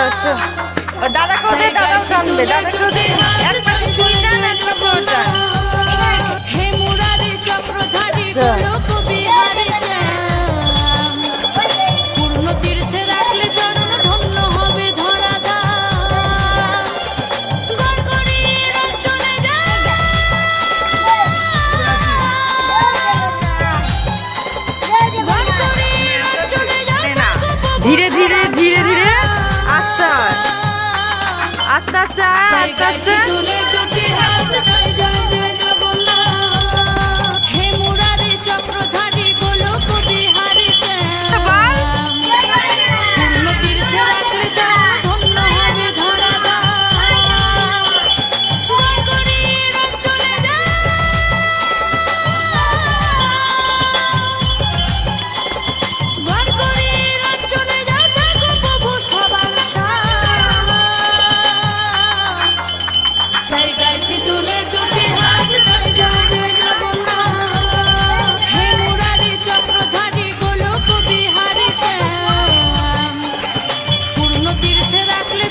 আচ্ছা আচ্ছা দাদা কোথায় দাদা সামনে দাদা কোথায় এক পাশে দুই ডান এক পাশে সাথে রাখলে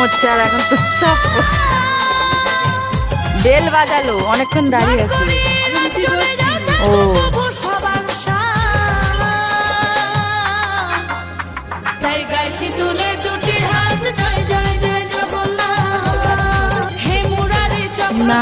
মোর্চার এখন তো সব বেল বাজালো অনেকক্ষণ দাঁড়িয়ে ও। তাই গাইছি তুলে না